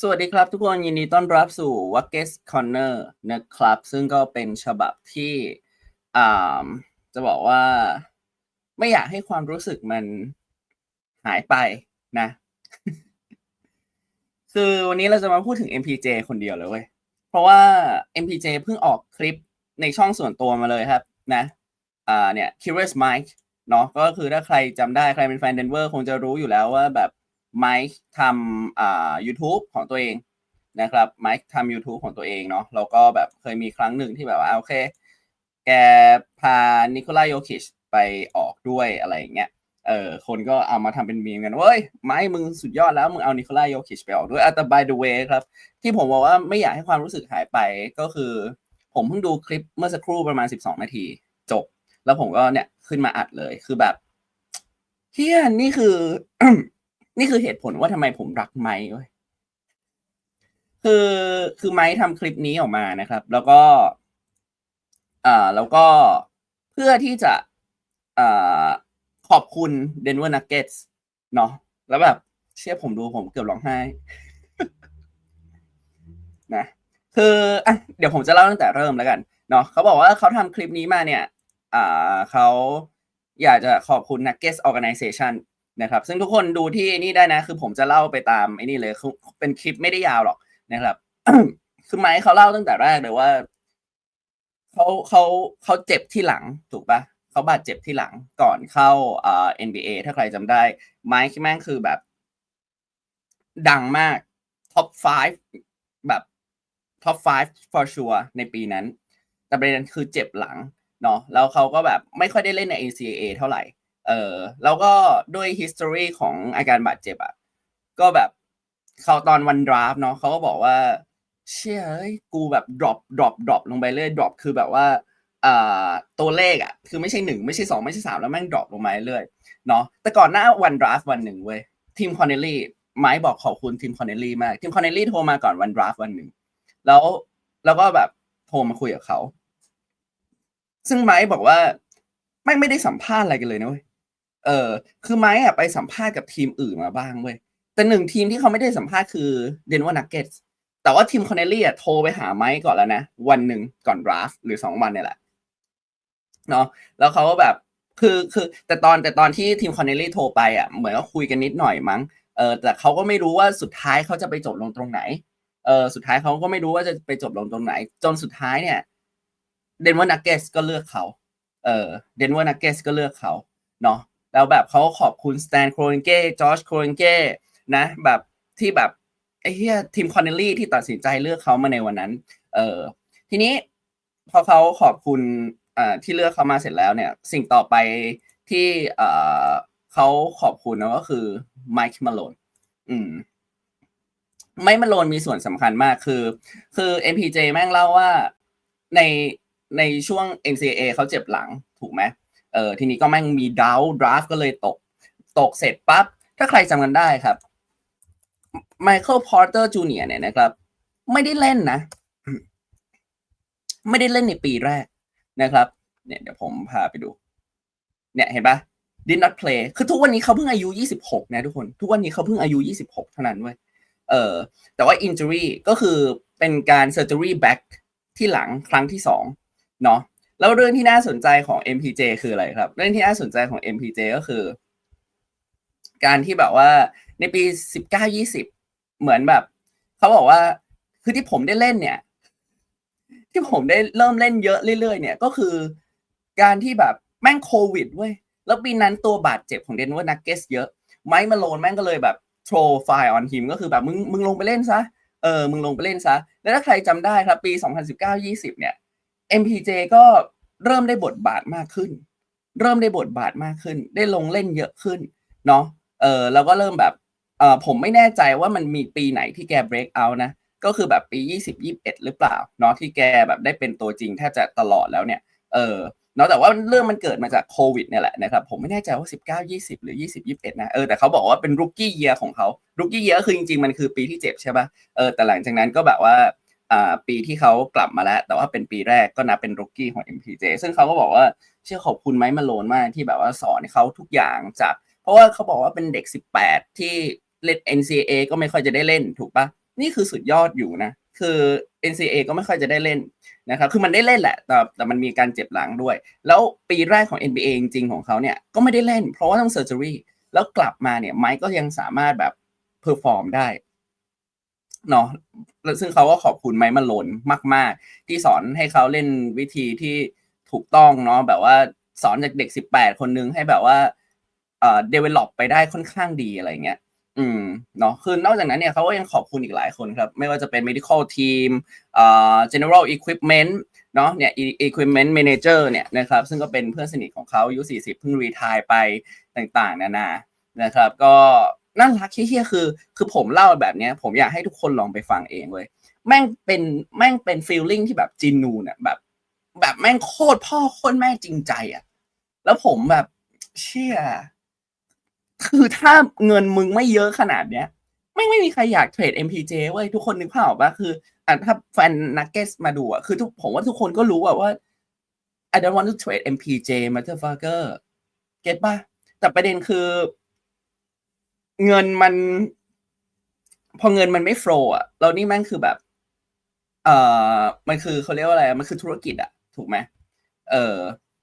สวัสดีครับทุกคนยินดีต้อนรับสู่ w a g g e s Corner นะครับ ซึ่งก็เป็นฉบับที่อ่าจะบอกว่าไม่อยากให้ความรู้สึกมันหายไปนะ คือวันนี้เราจะมาพูดถึง MPJ คนเดียวเลยเว้ย เพราะว่า MPJ เพิ่งออกคลิปในช่องส่วนตัวมาเลยครับ นะอ่าเนี่ย Curious Mike เนาะก็คือถ้าใครจำได้ใครเป็นแฟนเดนเวอร์คงจะรู้อยู่แล้วว่าแบบ ไมค์ทำอ่า YouTube ของตัวเองนะครับไมค์ทำ YouTube ของตัวเองเนาะแล้วก็แบบเคยมีครั้งหนึ่งที่แบบว่าโอเค แกพานิโคลาโยคิชไปออกด้วยอะไรอย่างเงี้ยเออคนก็เอามาทำเป็นมีมกันเว้ยไม้มึงสุดยอดแล้ว มึงเอานิโคลาโยคิชไปออกด้วยแต่ by the way ครับ ที่ผมบอกว่าไม่อยากให้ความรู้สึกหายไปก็คือ ผมเพิ่งดูคลิปเมื่อสักครู่ประมาณ 12 นาที จบ แล้วผมก็เนี่ยขึ้นมาอัดเลยคือแบบเฮียนี่คือ นี่คือเหตุผลว่าทำไมผมรักไม้เว้ยคือคือไม้ทำคลิปนี้ออกมานะครับ แล้วก็อ่าแล้วก็เพื่อที่จะอ่าขอบคุณ Denver Nuggets เนาะแล้วแบบ เชื่อผมดูผมเกือบร้องไห้นะคืออะเดี๋ยวผมจะเล่าตั้งแต่เริ่มแล้วกันเนาะเขาบอกว่าเขาทำคลิปนี้มาเนี่ย อ่าเขาอยากจะขอบคุณ Nuggets Organization น นะครับ ซึ่งทุกคนดูที่นี่ได้นะ คือผมจะเล่าไปตามไอ้นี่เลยเป็นคลิปไม่ได้ยาวหรอกนะครับคือไมค์เขาเล่าตั้งแต่แรกเลยว่าเขาเขาเขาเจ็บที่หลังถูกปะเขาบาดเจ็บที่หลังก่อนเข้าเอ่า NBA ถ้าใครจำได้ไมค์แม่งคือแบบ ดังมากท็อป 5 แบบท็อป 5 for sure ในปีนั้น แต่ประเด็นคือเจ็บหลังเนาะแล้วเขาก็แบบไม่ค่อยได้เล่นใน ACAA เท่าไหร่ เออแล้วก็ด้วย history ของอาการบาดเจ็บอะก็แบบเขาตอนวันดราฟเนาะเขาก็บอกว่า เชื่อเอ้ยกูแบบ drop drop drop ลงไปเรื่อย drop คือแบบว่าอ่าตัวเลขอะคือไม่ใช่หนึ่งไม่ใช่สองไม่ใช่สามแล้วแม่ง drop ลงมาเรื่อยเนาะแต่ก่อนหน้าวันดราฟวันหนึ่งเว้ยทีมคอนเนลลี่ไม้บอกขอบคุณทีมคอนเนลลี่มากทีมคอนเนลลี่โทรมาก่อนวันดราฟวันหนึ่งแล้วแล้วก็แบบโทรมาคุยกับเขาซึ่งไม้บอกว่าแม่งไม่ได้สัมภาษณ์อะไรกันเลยนะเว้ย เออคือไม้อะไปสัมภาษณ์กับทีมอื่นมาบ้างเว้ยแต่หนึ่งทีมที่เขาไม่ได้สัมภาษณ์คือเดนเวอร์นักเก็ตแต่ว่าทีมคอนเนลลี่อะโทรไปหาไมค์ก่อนแล้วนะ วันหนึ่งก่อนดราฟหรือสองวันเนี่ยแหละเนาะแล้วเขาก็แบบคือคือแต่ตอนแต่ตอนที่ทีมคอนเนลลี่โทรไปอะเหมือนก็คุยกันนิดหน่อยมั้งเออแต่เขาก็ไม่รู้ว่าสุดท้ายเขาจะไปจบลงตรงไหนเออสุดท้ายเขาก็ไม่รู้ว่าจะไปจบลงตรงไหน จนสุดท้ายเนี่ยเดนเวอร์นักเก็ตก็เลือกเขาเออเดนเวอร์นักเก็ตก็เลือกเขาเนาะ แล้วแบบเขาขอบคุณสแตนโครนเก้จอร์จโครนเก้นะแบบที่แบบไอ้เหียทีมคอนเนลลี่ที่ตัดสินใจเลือกเขามาในวันนั้น เออทีนี้พอเขาขอบคุณอ่าที่เลือกเขามาเสร็จแล้วเนี่ย สิ่งต่อไปที่เอ่อเขาขอบคุณนะก็คือไมค์มาโลนอืมไมค์มาโลนมีส่วนสำคัญมากคือ คือ MPJ แม่งเล่าว่าในในช่วง NCAA เขาเจ็บหลังถูกไหม เออทีนี้ก็แม่งมีดาวดราฟก็เลยตก ตกเสร็จปั๊บ ถ้าใครจำกันได้ครับไมเคิลพอร์เตอร์จูเนียเนี่ยนะครับ ไม่ได้เล่นนะ ไม่ได้เล่นในปีแรกนะครับ เนี่ยเดี๋ยวผมพาไปดู เนี่ยเห็นปะ did not play คือทุกวันนี้เขาเพิ่งอายุ 26 นะทุกคน ทุกวันนี้เขาเพิ่งอายุ 26 เท่านั้นเว้ย เออ แต่ว่า injury ก็คือเป็นการ surgery back ที่หลังครั้งที่สองเนาะ แล้วเรื่องที่น่าสนใจของ MPJ คืออะไรครับ เรื่องที่น่าสนใจของ MPJ ก็คือ การที่แบบว่าในปี 19 20 เหมือนแบบเขาบอกว่าคือที่ผมได้เล่นเนี่ย ที่ผมได้เริ่มเล่นเยอะเรื่อยๆ เนี่ยก็คือการที่แบบแม่งโควิดเว้ยแล้วปีนั้นตัวบาดเจ็บของเดนเวอร์นักเก็ตเยอะไมค์มาโลนแม่งก็เลยแบบโทรไฟล์ออนทีมก็คือแบบมึงมึงลงไปเล่นซะเออมึงลงไปเล่นซะ แล้วถ้าใครจำได้ครับปี 2019-20 เนี่ย MPJ ก็เริ่มได้บทบาทมากขึ้น เริ่มได้บทบาทมากขึ้น ได้ลงเล่นเยอะขึ้นเนาะเออแล้วก็เริ่มแบบเออผมไม่แน่ใจว่ามันมีปีไหนที่แก break out นะก็คือแบบปี 2021 หรือเปล่าเนาะที่แกแบบได้เป็นตัวจริงแทบจะตลอดแล้วเนี่ยเออเนาะแต่ว่าเรื่องมันเกิดมาจากโควิดเนี่ยแหละนะครับผมไม่แน่ใจว่า 19 20 หรือ 20 21นะเออแต่เขาบอกว่าเป็น rookie year ของเขา rookie year คือจริงๆ มันคือปีที่เจ็บใช่ปะเออแต่หลังจากนั้นก็แบบว่า ปีที่เขากลับมาแล้ว แต่ว่าเป็นปีแรกก็นับเป็น rookie ของ MPJ ซึ่งเขาก็บอกว่าเชื่อขอบคุณไมค์มาโลนมากที่แบบว่าสอนเขาทุกอย่างจาก เพราะว่าเขาบอกว่าเป็นเด็ก 18 ที่เล่น NCAA ก็ไม่ค่อยจะได้เล่นถูกปะนี่คือสุดยอดอยู่นะ คือ NCA ก็ไม่ค่อยจะได้เล่นนะครับ คือมันได้เล่นแหละ แต่แต่มันมีการเจ็บหลังด้วย แล้วปีแรกของ NBA จริงๆของเขาเนี่ยก็ไม่ได้เล่น เพราะว่าต้องเซอร์เจอรี่แล้วกลับมาเนี่ยไมค์ก็ยังสามารถแบบเพอร์ฟอร์มได้ เนาะซึ่งเขาก็ขอบคุณไมค์มาโลนมาก ๆ ที่สอนให้เขาเล่นวิธีที่ถูกต้องเนาะแบบว่าสอนจากเด็ก18คนนึงให้แบบว่าเอ่อ develop ไปได้ค่อนข้างดีอะไรเงี้ย อืมเนาะคือนอกจากนั้นเนี่ยเขาก็ยังขอบคุณอีกหลายคนครับ ไม่ว่าจะเป็น medical team เอ่อ general equipment เนาะเนี่ย e- equipment manager เนี่ยนะครับ ซึ่งก็เป็นเพื่อนสนิทของเขาอายุ40 เพิ่งรีทายไปต่างๆ นานานะครับ ก็ น่ารักเฮี้ยคือ คือผมเล่าแบบเนี้ย ผมอยากให้ทุกคนลองไปฟังเองเว้ยแม่งเป็นแม่งเป็น feeling ที่แบบจินนูนอะแบบ แบบแม่งโคตรพ่อโคตรแม่จริงใจอะแล้วผมแบบเชี่ยคือถ้าเงินมึงไม่เยอะขนาดเนี้ยไม่ไม่มีใครอยากเทรด MPJ เว้ยทุกคนนึกภาพออกปะคืออะถ้าแฟนนักเก็ตมาดูอะคือทุกผมว่าทุกคนก็รู้อะว่า I don't want to trade MPJ motherfucker เก็ตปะแต่ประเด็นคือ เงินมัน พอเงินมันไม่โฟล์อะแล้วนี่แม่งคือแบบ เอ่อมันคือเขาเรียกว่าอะไรมันคือธุรกิจอะถูกไหมเออ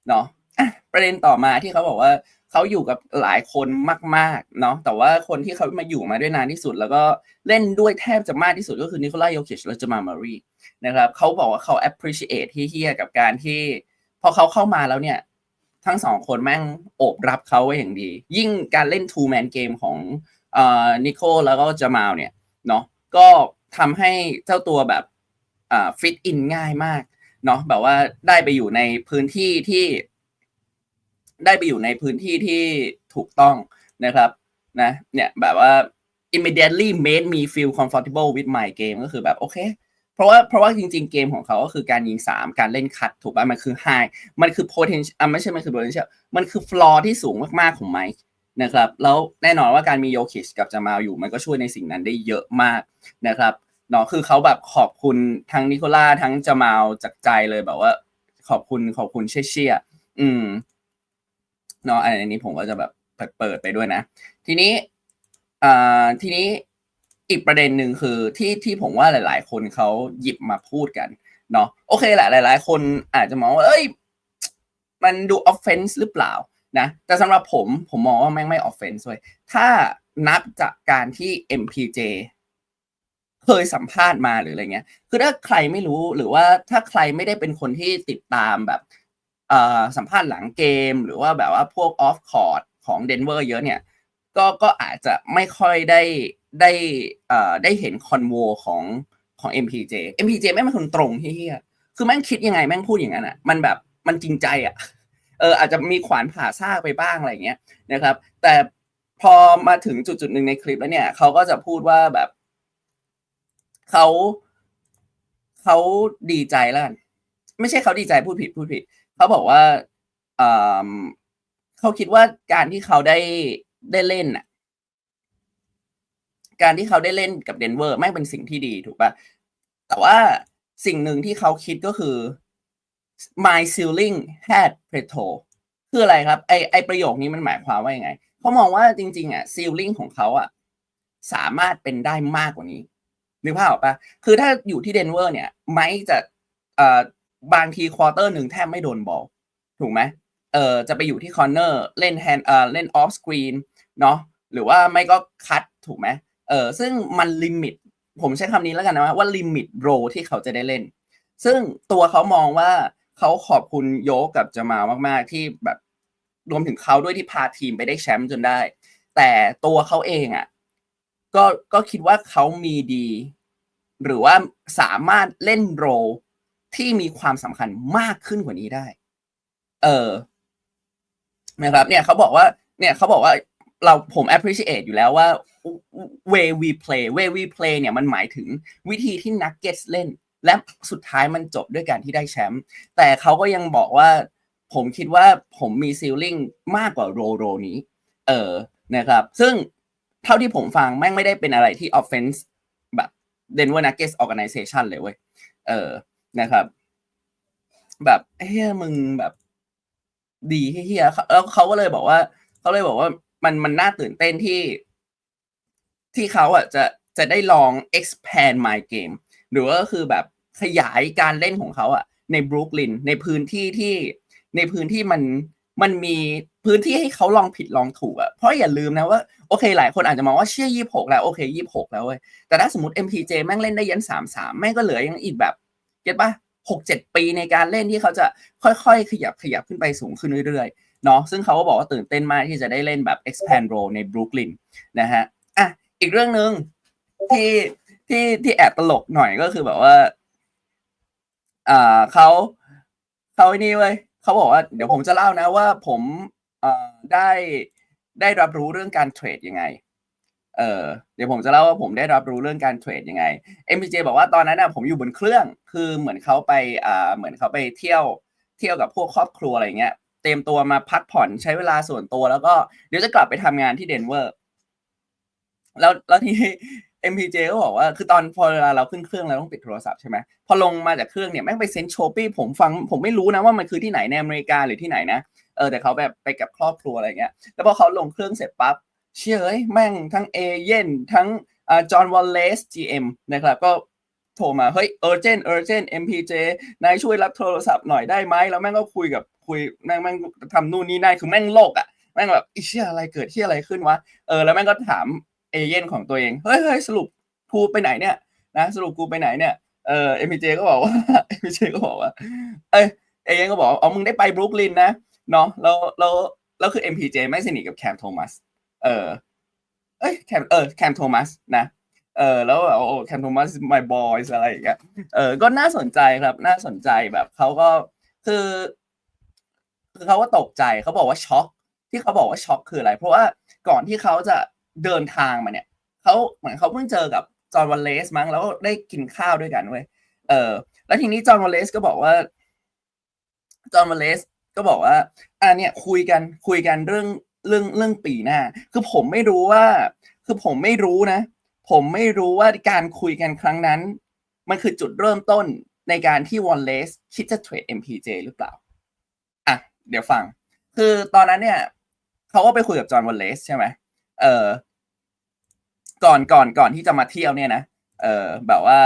เนาะอะประเด็นต่อมาที่เขาบอกว่าเขาอยู่กับหลายคนมาก ๆ เนาะแต่ว่าคนที่เขามาอยู่มาด้วยนานที่สุด แล้วก็เล่นด้วยแทบจะมากที่สุดก็คือนิโคลายโยคิชและจามามารีนะครับเขาบอกว่าเขา appreciate ที่เฮียกับการที่ พอเขาเข้ามาแล้วเนี่ย ทั้งสองคนแม่งโอบรับเขาไว้อย่างดี ยิ่งการเล่น two man game ของเอ่อนิโคแล้วก็จามาลเนี่ยเนาะก็ทำให้เจ้าตัวแบบอ่าฟิตอินง่ายมากเนาะแบบว่าได้ไปอยู่ในพื้นที่ที่ ได้ไปอยู่ในพื้นที่ที่ถูกต้องนะครับนะเนี่ยแบบว่า immediately made me feel comfortable with my game ก็คือแบบโอเค ราะว่าเพราะว่าจริง ๆ เกมของเขาก็คือการยิงสามการเล่นคัดถูกป่ะมันคือ high มันคือ potential อะไม่ใช่มันคือ potential มันคือ floor ที่สูงมากๆของไมค์นะครับแล้วแน่นอนว่าการมีโยคิชกับจามาลอยู่ มันก็ช่วยในสิ่งนั้นได้เยอะมากนะครับเนาะคือเขาแบบขอบคุณทั้งนิโคล่าทั้งจามาลจากใจเลยแบบว่า ขอบคุณขอบคุณเชี่ยๆอืมเนาะอันนี้ผมก็จะแบบเปิดไปด้วยนะ ทีนี้อ่าทีนี้ อีกประเด็นหนึ่งคือที่ที่ผมว่าหลาย ๆ คนเขาหยิบมาพูดกันเนาะโอเคแหละหลาย ๆ คนอาจจะมองว่าเอ้ย มันดู offense หรือเปล่านะแต่สำหรับผมผมมองว่าแม่งไม่ offense เลยถ้านับจากการที่ MPJ เคยสัมภาษณ์มาหรืออะไรเงี้ย คือถ้าใครไม่รู้หรือว่าถ้าใครไม่ได้เป็นคนที่ติดตามแบบอ่อสัมภาษณ์หลังเกม หรือว่าแบบว่าพวกออฟคอร์ดของเดนเวอร์เยอะเนี่ย ก็ก็อาจจะไม่ค่อยได้ ได้เอ่อได้เห็นคอนโวของของ MPJ MPJ แม่งเป็นคนตรงเฮียคือแม่งคิดยังไงแม่งพูดอย่างนั้นอะ มันแบบมันจริงใจอะเอออาจจะมีขวานผ่าซากไปบ้างอะไรเงี้ยนะครับ แต่พอมาถึงจุดจุดหนึ่งในคลิปแล้วเนี่ยเขาก็จะพูดว่าแบบเขาเขาดีใจแล้วไม่ใช่เขาดีใจพูดผิดพูดผิดเขาบอกว่าเออเขาคิดว่าการที่เขาได้ได้เล่นน่ะ การที่เขาได้เล่นกับเดนเวอร์ไม่เป็นสิ่งที่ดีถูกปะแต่ว่าสิ่งหนึ่งที่เขาคิดก็คือ my ceiling had plateau คืออะไรครับ ไอไอประโยคนี้มันหมายความว่ายังไง เขามองว่าจริง ๆ อะ ceiling ของเขาอะสามารถเป็นได้มากกว่านี้นึกภาพออกปะคือถ้าอยู่ที่เดนเวอร์เนี่ย ไม่จะเอ่อบางทีควอเตอร์หนึ่งแทบไม่โดนบอลถูกไหมเออจะไปอยู่ที่คอร์เนอร์เล่นแฮนเอ่อเล่นออฟสกรีนเนาะหรือว่าไม่ก็คัดถูกไหม เออซึ่งมันลิมิต ผมใช้คำนี้แล้วกันนะว่าลิมิตโรที่เขาจะได้เล่น ซึ่งตัวเขามองว่าเขาขอบคุณโยกกับจามามาก ๆ ที่แบบรวมถึงเขาด้วยที่พาทีมไปได้แชมป์จนได้ แต่ตัวเขาเองอะก็ก็คิดว่าเขามีดี หรือว่าสามารถเล่นโรที่มีความสำคัญมากขึ้นกว่านี้ได้ เออนะครับ เนี่ยเขาบอกว่า เนี่ยเขาบอกว่า เราผม appreciate อยู่แล้วว่า way we play way we play เนี่ยมันหมายถึงวิธีที่นักเก็ตเล่น และสุดท้ายมันจบด้วยการที่ได้แชมป์แต่เขาก็ยังบอกว่า ผมคิดว่าผมมีซีลลิงมากกว่าโรโรนี้ เออนะครับ ซึ่งเท่าที่ผมฟังแม่งไม่ได้เป็นอะไรที่ offense แบบ Denver Nuggets organization เลยเว้ย เออนะครับ แบบเฮ้ยมึงแบบ ดีเฮียแล้วเขาก็เลยบอกว่าเขาเลยบอกว่า มันมันน่าตื่นเต้นที่ ที่เขาอะจะจะได้ลอง expand my game หรือว่าคือแบบขยายการเล่นของเขาอะ ในบรุกลินในพื้นที่ที่ในพื้นที่มันมันมีพื้นที่ให้เขาลองผิดลองถูกอะเพราะอย่าลืมนะว่าโอเค หลายคนอาจจะมองว่าเชื่อยี่หกแล้วโอเคยี่หกแล้วเว้ยแต่ถ้าสมมติ MPJ แม่งเล่นได้ยันสามสามแม่งก็เหลือยังอีกแบบเก็ตปะหกเจ็ดปีในการเล่นที่เขาจะค่อยๆ ขยับขยับขึ้นไปสูงขึ้นเรื่อยๆ เนาะซึ่งเขาก็บอกว่าตื่นเต้นมากที่จะได้เล่นแบบ expand role ในบรุกลินนะฮะอะอีกเรื่องหนึ่งที่ที่ที่แอบตลกหน่อยก็คือแบบว่าอ่าเขาเขาไอ้นี่เว้ยเขาบอกว่าเดี๋ยวผมจะเล่านะว่าผมเอ่อได้ได้รับรู้เรื่องการเทรดยังไง เออเดี๋ยวผมจะเล่าว่าผมได้รับรู้เรื่องการเทรดยังไง MPJ บอกว่าตอนนั้นนะผมอยู่บนเครื่องคือเหมือนเขาไปอ่าเหมือนเขาไปเที่ยวเที่ยวกับพวกครอบครัวอะไรเงี้ย เตรียมตัวมาพักผ่อนใช้เวลาส่วนตัว แล้วก็เดี๋ยวจะกลับไปทำงานที่เดนเวอร์ แล้วแล้วทีนี้ MPJ ก็บอกว่าคือตอนพอเวลาเราขึ้นเครื่องเราต้องปิดโทรศัพท์ใช่ไหมพอลงมาจากเครื่องเนี่ยแม่งไปเซ็นต์โชปี้ผมฟังผมไม่รู้นะว่ามันคือที่ไหนในอเมริกาหรือที่ไหนนะเออแต่เขาแบบไปกับครอบครัวอะไรเงี้ยแล้วพอเขาลงเครื่องเสร็จปั๊บเชื่อเอ้ยแม่งทั้งเอเย่นทั้งจอห์นวอลเลส GM นะครับก็ ทรมาเฮ้ยเออร์เจนเออร์เจน MPJ นายช่วยรับโทรศัพท์หน่อยได้ไหมแล้วแม่งก็คุยกับคุยแม่งแม่งทำนู่นนี่นั่นคือแม่งโลกอะแม่งแบบอ้เชี่ยอะไรเกิดที่อะไรขึ้นวะเออแล้วแม่งก็ถามเอเย่นของตัวเองเฮ้ยเฮ้ยสรุปกูไปไหนเนี่ยนะสรุปกูไปไหนเนี่ยเออ MPJ ก็บอกว่า MPJ ก็บอกว่าเอ้ยเอเย่นก็บอกว่าอ๋อมึงได้ไปบรุกลินนะเนาะแล้วแล้วแล้วคือ MPJ ไม่สนิทกับแคมโทมัสเออเอ้ยแคมเออแคมโทมัสนะ เออแล้วแบบโอ้แคมโทมัส my boys อะไรอย่างเงี้ยเออก็น่าสนใจครับ น่าสนใจแบบเขาก็คือ คือเขาก็ตกใจเขาบอกว่าช็อก ที่เขาบอกว่าช็อกคืออะไร เพราะว่าก่อนที่เขาจะเดินทางมาเนี่ยเขาเหมือนเขาเพิ่งเจอกับจอห์นวัลเลสมั้งแล้วได้กินข้าวด้วยกันเว้ยเออ แล้วทีนี้จอห์นวัลเลสก็บอกว่าจอห์นวัลเลสก็บอกว่า อ่าเนี่ยคุยกันคุยกันเรื่องเรื่องเรื่องปีหน้า คือผมไม่รู้ว่า คือผมไม่รู้นะ ผมไม่รู้ว่าการคุยกันครั้งนั้น มันคือจุดเริ่มต้นในการที่วอลเลสคิดจะเทรด MPJ หรือเปล่าอะเดี๋ยวฟัง คือตอนนั้นเนี่ยเขาก็ไปคุยกับจอห์นวอลเลสใช่ไหมเออก่อนก่อนก่อนที่จะมาเที่ยวเนี่ยนะเออแบบว่า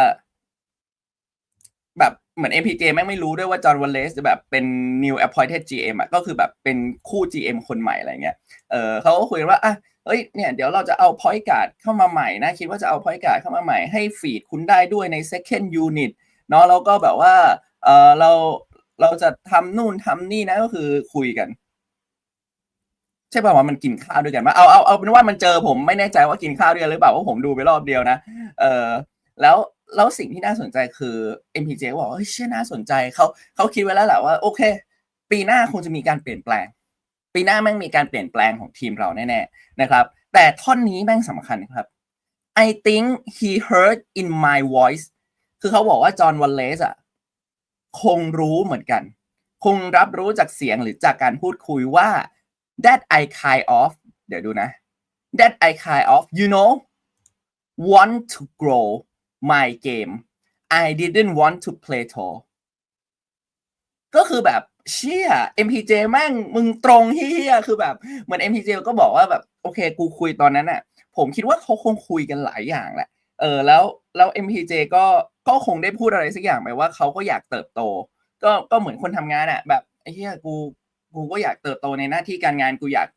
แบบเหมือน MPJ แม่งไม่รู้ด้วยว่าจอห์นวอลเลสจะแบบเป็น new appointed GM อะก็คือแบบเป็นคู่ GM คนใหม่อะไรเงี้ยเออเขาก็คุยกันว่าอะ เอ้ยเนี่ยเดี๋ยวเราจะเอา point guard เข้ามาใหม่นะคิดว่าจะเอา point guard เข้ามาใหม่ให้ฟีดคุณได้ด้วยใน second unit เนาะแล้วก็แบบว่าเออเราเราจะทำนู่นทำนี่นะก็คือคุยกันใช่ป่าวว่ามันกินข้าวด้วยกันมาเอาเอาเอาเป็นว่ามันเจอผมไม่แน่ใจว่ากินข้าวด้วยกันหรือเปล่าเพราผมดูไปรอบเดียวนะเออแล้วแล้วสิ่งที่น่าสนใจคือ MPJ บอกว่าเฮ้ยเชื่อน่าสนใจเขาเขาคิดไว้แล้วแหละว่าโอเค ปีหน้าคงจะมีการเปลี่ยนแปลง ปีหน้าแม่งมีการเปลี่ยนแปลงของทีมเราแน่ๆนะครับ แต่ท่อนนี้แม่งสำคัญครับ I think he heard in my voice คือเขาบอกว่าจอห์นวอลเลสอะคงรู้เหมือนกัน คงรับรู้จากเสียงหรือจากการพูดคุยว่า that I kind of เดี๋ยวดูนะ that I kind of you know want to grow my game I didn't want to play tall ก็คือแบบ เชี่ย MPJ แม่งมึงตรงเฮียคือแบบ เหมือน MPJ ก็บอกว่าแบบ โอเค กูคุยตอนนั้นน่ะผมคิดว่าเขาคงคุยกันหลายอย่างแหละ เออ แล้วแล้ว MPJ ก็ก็คงได้พูดอะไรสักอย่างไปว่าเขาก็อยากเติบโต ก็ก็เหมือนคนทำงานอะแบบไอ้เหี้ยกูกูก็อยากเติบโตในหน้าที่การงานกูอยาก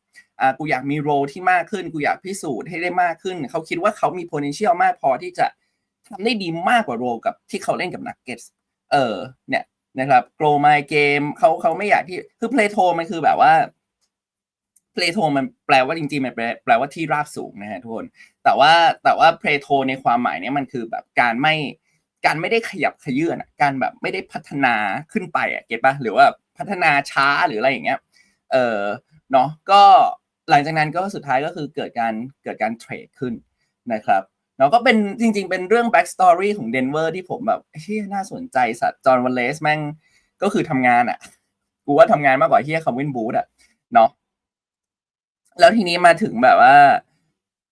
อ่ากูอยากมีโรที่มากขึ้น กูอยากพิสูจน์ให้ได้มากขึ้น เขาคิดว่าเขามี potential มากพอที่จะทำได้ดีมากกว่าโรกับที่เขาเล่นกับนักเก็ตเออเนี่ย นะครับ grow my game เขาเขาไม่อยากที่คือ play to มันคือแบบว่า play to มันแปลว่าจริงๆมันแปลแปลว่าที่ราบสูงนะฮะทุกคน แต่ว่าแต่ว่า play to ในความหมายเนี้ยมันคือแบบการไม่การไม่ได้ขยับขยื่นการแบบไม่ได้พัฒนาขึ้นไปอะเก็ตปะหรือว่าพัฒนาช้าหรืออะไรอย่างเงี้ยเออเนาะก็หลังจากนั้นก็สุดท้ายก็คือเกิดการเกิดการเทรดขึ้นนะครับ เนาะก็เป็นจริง ๆ เป็นเรื่อง back story ของเดนเวอร์ที่ผมแบบเฮ้ยน่าสนใจสัตว์จอห์นวันเลสแม่งก็คือทำงานอะ่ะ กูว่าทำงานมากกว่าเฮียคำวินบูธอะเนาะแล้วทีนี้มาถึงแบบว่า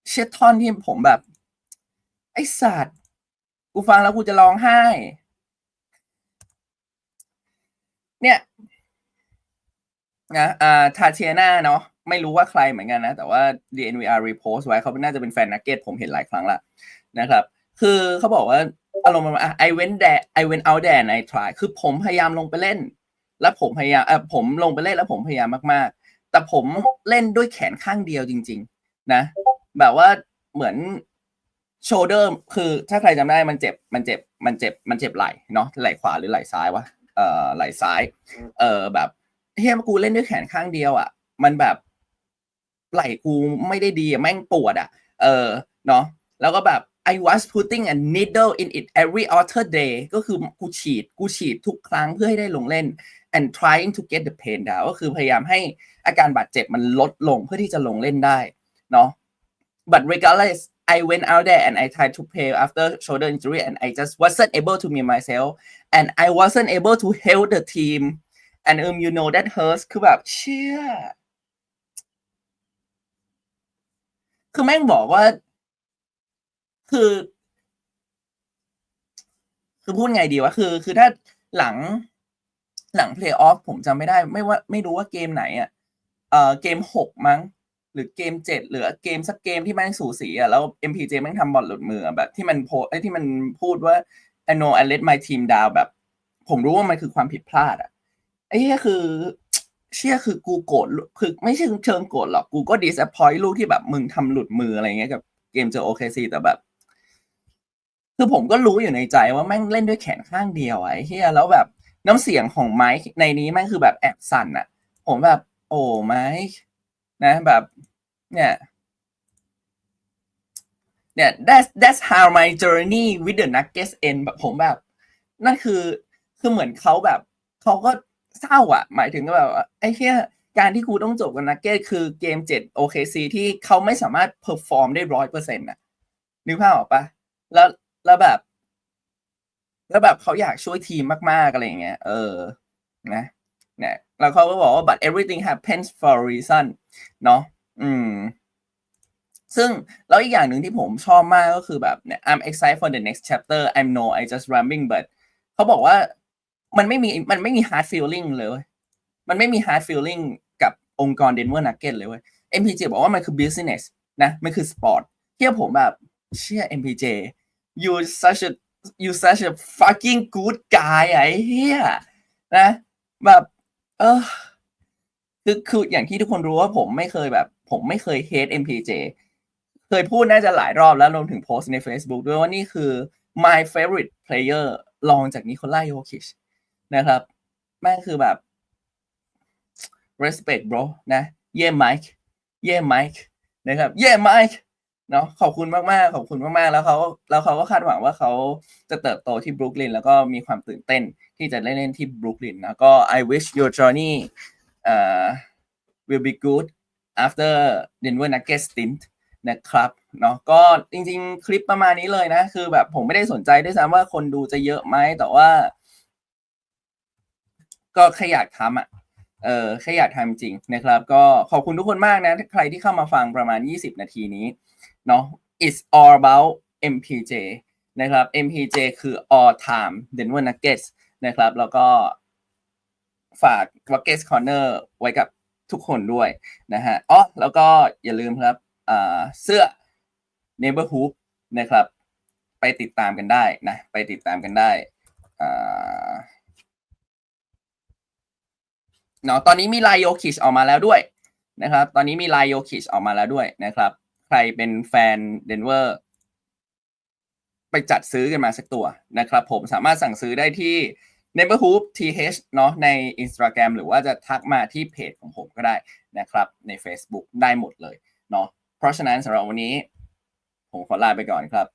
เชตทอนที่ผมแบบ ไอสัตว์กูฟังแล้วกูจะร้องไห้ เนี่ยนะอ่าทาเชียนาเนาะ ไม่รู้ว่าใครเหมือนกันนะ แต่ว่า DNVR repost ไว้เขาน่าจะเป็นแฟนนักเก็ตผมเห็นหลายครั้งละนะครับ คือเขาบอกว่าอารมณ์ประมาณอะ I went there I went out there and I try คือผมพยายามลงไปเล่น แล้วผมพยายามเออผมลงไปเล่นแล้วผมพยายามมากๆ แต่ผมเล่นด้วยแขนข้างเดียวจริง ๆ นะ แบบว่าเหมือนโชเดอร์คือถ้าใครจำได้มันเจ็บมันเจ็บมันเจ็บมันเจ็บไหล่เนาะไหล่ขวาหรือไหล่ซ้ายวะเอ่อไหล่ซ้าย เออแบบเฮียกูเล่นด้วยแขนข้างเดียวอะ่ะ มันแบบ ไหล่กูไม่ได้ดีแม่งปวดอะ่ะ เออเนาะแล้วก็แบบ I was putting a needle in it every other day ก็คือกูฉีดกูฉีดทุกครั้งเพื่อให้ได้ลงเล่น and trying to get the pain down ก็คือพยายามให้อาการบาดเจ็บมันลดลงเพื่อที่จะลงเล่นได้เนาะ but regardless I went out there and I tried to play after shoulder injury and I just wasn't able to be myself and I wasn't able to help the team and um you know that hurts คือแบบเชี่ย คือแม่งบอกว่า คือ คือพูดไงดีวะคือ คือถ้าหลัง หลังเพลย์ออฟผมจำไม่ได้ ไม่ว่าไม่รู้ว่าเกมไหนอะเอ่อเกมหกมั้ง หรือเกมเจ็ดหรือเกมสักเกมที่แม่งสูสีอะแล้ว MPJ แม่งทำบอลหลุดมือแบบ ที่มันโพไอ้ที่มันพูดว่า I know I let my team down แบบ ผมรู้ว่ามันคือความผิดพลาดอะไอ้เหี้ยคือ เชี่ยคือกูโกรธคือไม่ใช่เชิงโกรธหรอกกูก็ disappoint ลูกที่แบบมึงทำหลุดมืออะไรเงี้ยกับเกมเจอ OKC แต่แบบ คือผมก็รู้อยู่ในใจว่าแม่งเล่นด้วยแขนข้างเดียวไอ้เฮียแล้วแบบน้ำเสียงของไมค์ในนี้แม่งคือแบบแอบสั่นอะผมแบบ โอ้ไมค์นะแบบ เนี่ยเนี่ย that's that's how my journey with the Nuggets end แบบผมแบบ นั่นคือคือเหมือนเขาแบบเขาก็ เศร้าอะ หมายถึงก็แบบไอ้เหี้ยการที่กูต้องจบกับนักเก็ตคือเกมเจ็ด OKC ที่เขาไม่สามารถเพอร์ฟอร์มได้ร้อยเปอร์เซ็นต์อะนึกภาพออกปะแล้วแล้วแบบ แล้วแบบเขาอยากช่วยทีมมาก ๆ อะไรเงี้ย เออ นะเนี่ยแล้วเขาก็บอกว่า but everything happens for a reason เนาะอืม ซึ่งแล้วอีกอย่างหนึ่งที่ผมชอบมากก็คือแบบเนี่ย I'm excited for the next chapter I'm no I just rambling but เขาบอกว่า มันไม่มีมันไม่มี hard feeling เลย มันไม่มี hard feeling กับองค์กร Denver Nuggets เลยเว้ย MPJ บอกว่ามันคือ business นะมันคือ sport เที่ยผมแบบเชื่อ MPJ you such a you such a fucking good guy ไอ้เหี้ยนะแบบเออคือคืออย่างที่ทุกคนรู้ว่าผมไม่เคยแบบ ผมไม่เคย hate MPJ เคยพูดน่าจะหลายรอบแล้วรวมถึงโพสต์ใน Facebook ด้วยว่านี่คือ my favorite player รองจากนิโคลาโยคิช นะครับแม่งคือแบบ respect bro นะ เย่ไมค์เย่ไมค์นะครับ เย่ไมค์เนาะขอบคุณมากๆ ขอบคุณมากๆ แล้วเขาแล้วเขาก็คาดหวังว่าเขาจะเติบโตที่บรุกลินแล้วก็มีความตื่นเต้นที่จะได้เล่นที่บรุกลินนะก็ I wish your journey uh, will be good after Denver Nuggets stint นะครับเนาะก็จริงๆ คลิปประมาณนี้เลยนะ คือแบบผมไม่ได้สนใจด้วยซ้ำว่าคนดูจะเยอะไหมแต่ว่า ก็แค่อยากทำอะเออแค่อยากทำจริงนะครับ ก็ขอบคุณทุกคนมากนะ ใครที่เข้ามาฟังประมาณ 20 นาทีนี้เนาะ it's all about MPJ นะครับ MPJ คือ all time Denver Nuggets นะครับ แล้วก็ฝาก Nuggets Corner ไว้กับทุกคนด้วยนะฮะอ๋อแล้วก็อย่าลืมครับเสื้อ Neighborhood นะครับ ไปติดตามกันได้นะ ไปติดตามกันได้อ่า เนาะตอนนี้มีไลโยคิชออกมาแล้วด้วยนะครับ ตอนนี้มีไลโยคิชออกมาแล้วด้วยนะครับ ใครเป็นแฟนเดนเวอร์ไปจัดซื้อกันมาสักตัวนะครับ ผมสามารถสั่งซื้อได้ที่ neighborhood th เนาะใน Instagram หรือว่าจะทักมาที่เพจของผมก็ได้นะครับ ใน Facebook ได้หมดเลยเนาะเพราะฉะนั้นสำหรับวันนี้ ผมขอลาไปก่อนครับ